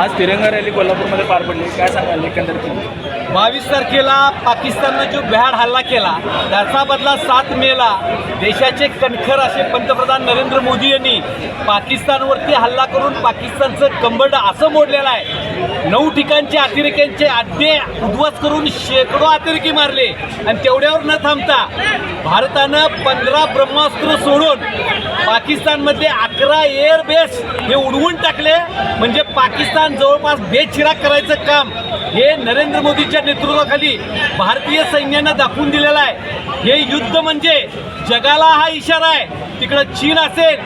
आज तिरंगा रॅली कोल्हापूरमध्ये पार पडली. काय सांगाल एकंदरीत बावीस तारखेला पाकिस्ताननं जो भ्याड हल्ला केला त्याचा बदला सात मेला देशाचे कणखर असे पंतप्रधान नरेंद्र मोदी यांनी पाकिस्तानवरती हल्ला करून पाकिस्तानचं कंबड असं मोडलेलं आहे. नऊ ठिकाणचे अतिरेक्यांचे अड्डे उद्ध्वस्त करून शेकडो अतिरेकी मारले आणि तेवढ्यावर न थांबता भारतानं पंधरा ब्रह्मास्त्र सोडून पाकिस्तानमध्ये अकरा एअरबेस हे उडवून टाकले. म्हणजे पाकिस्तान जवळपास बेचिराग करायचं काम हे नरेंद्र मोदीच्या नेतृत्वाखाली भारतीय सैन्यानं दाखवून दिलेलं आहे. हे युद्ध म्हणजे जगाला हा इशारा आहे. तिकडं चीन असेल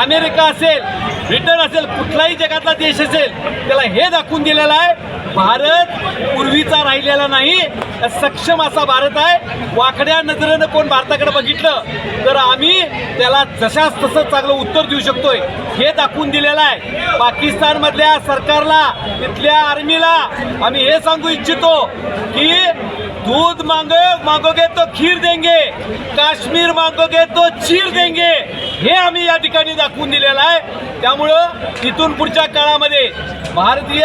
अमेरिका असेल ब्रिटन असेल कुठलाही जगातला देश असेल त्याला हे दाखवून दिलेलं आहे भारत पूर्वीचा राहिलेला नाही सक्षम असा भारत आहे. वाकड्या नजरेनं कोण भारताकडे बघितलं तर आम्ही त्याला जशाच तसं चांगलं उत्तर देऊ शकतोय. हे दाखवून दिलेलं आहे. पाकिस्तानमधल्या सरकारला तिथल्या आर्मीला आम्ही हे सांगू इच्छितो की दूध मांगो मागोगे तो खीर देंगे. काश्मीर मागोगे तो चीर देंगे. हे आम्ही या ठिकाणी दाखवून दिलेलं आहे. त्यामुळं इथून पुढच्या काळामध्ये भारतीय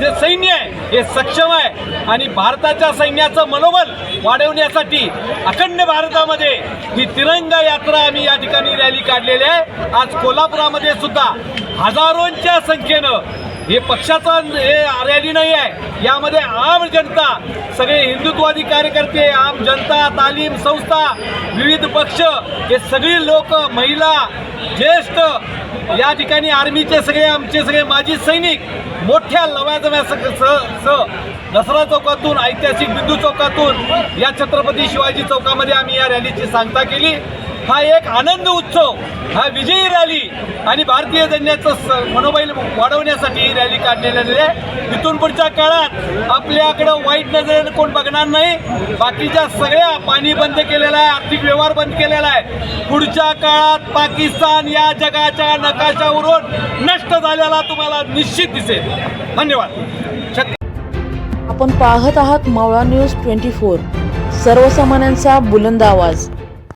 जे सैन्य आहे हे सक्षम आहे आणि भारताच्या सैन्याचं मनोबल वाढवण्यासाठी अखंड भारतामध्ये ही तिरंगा यात्रा आम्ही या ठिकाणी रॅली काढलेली आहे. आज कोल्हापुरामध्ये सुद्धा हजारोंच्या संख्येनं हे पक्षाचा हे रॅली नाही आहे. यामध्ये आम जनता सगळे हिंदुत्ववादी कार्यकर्ते आम जनता तालीम संस्था विविध पक्ष हे सगळी लोक महिला ज्येष्ठ या ठिकाणी आर्मीचे सगळे आमचे सगळे माजी सैनिक मोठ्या लवाजम्या स स दसरा चौकातून ऐतिहासिक बिंदू चौकातून या छत्रपती शिवाजी चौकामध्ये आम्ही या रॅलीची सांगता केली. हा एक आनंद उत्सव हा विजयी रॅली आणि भारतीय जनतेचं स- मनोबल वाढवण्यासाठी ही रॅली काढलेली आहे. इथून पुढच्या काळात आपल्याकडं वाईट नजरेनं कोण बघणार नाही. बाकीच्या सगळ्या पाणी बंद केलेलं आहे आर्थिक व्यवहार बंद केलेला आहे. पुढच्या काळात पाकिस्तान या जगाच्या नकाशावरून नष्ट झालेला तुम्हाला निश्चित दिसेल. धन्यवाद. आपण पाहत आहात मावळा न्यूज ट्वेंटी फोर. सर्वसामान्यांचा बुलंद आवाज.